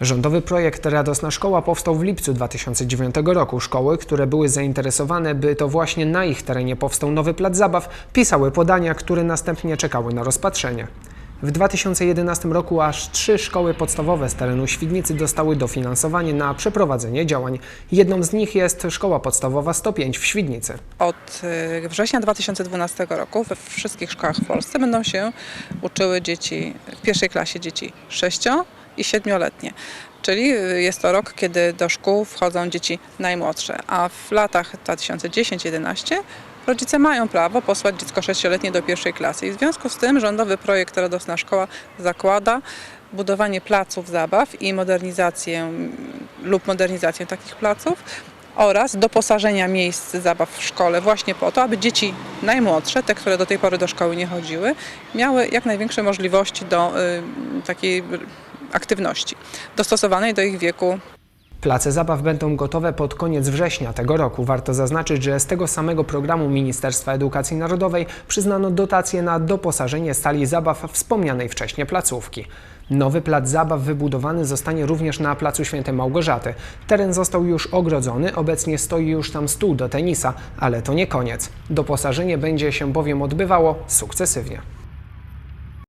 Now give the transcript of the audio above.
Rządowy projekt Radosna Szkoła powstał w lipcu 2009 roku. Szkoły, które były zainteresowane, by to właśnie na ich terenie powstał nowy plac zabaw, pisały podania, które następnie czekały na rozpatrzenie. W 2011 roku aż trzy szkoły podstawowe z terenu Świdnicy dostały dofinansowanie na przeprowadzenie działań. Jedną z nich jest Szkoła Podstawowa 105 w Świdnicy. Od y, września 2012 roku we wszystkich szkołach w Polsce będą się uczyły dzieci, w pierwszej klasie dzieci 6 i 7-letnie. Czyli y, jest to rok, kiedy do szkół wchodzą dzieci najmłodsze, a w latach 2010-11 rodzice mają prawo posłać dziecko 6-letnie do pierwszej klasy. I w związku z tym rządowy projekt Radosna Szkoła zakłada budowanie placów zabaw i modernizację lub modernizację takich placów oraz doposażenia miejsc zabaw w szkole właśnie po to, aby dzieci najmłodsze, te, które do tej pory do szkoły nie chodziły, miały jak największe możliwości do y, takiej aktywności dostosowanej do ich wieku Place zabaw będą gotowe pod koniec września tego roku. Warto zaznaczyć, że z tego samego programu Ministerstwa Edukacji Narodowej przyznano dotacje na doposażenie sali zabaw wspomnianej wcześniej placówki. Nowy plac zabaw wybudowany zostanie również na Placu Świętej Małgorzaty. Teren został już ogrodzony, obecnie stoi już tam stół do tenisa, ale to nie koniec. Doposażenie będzie się bowiem odbywało sukcesywnie.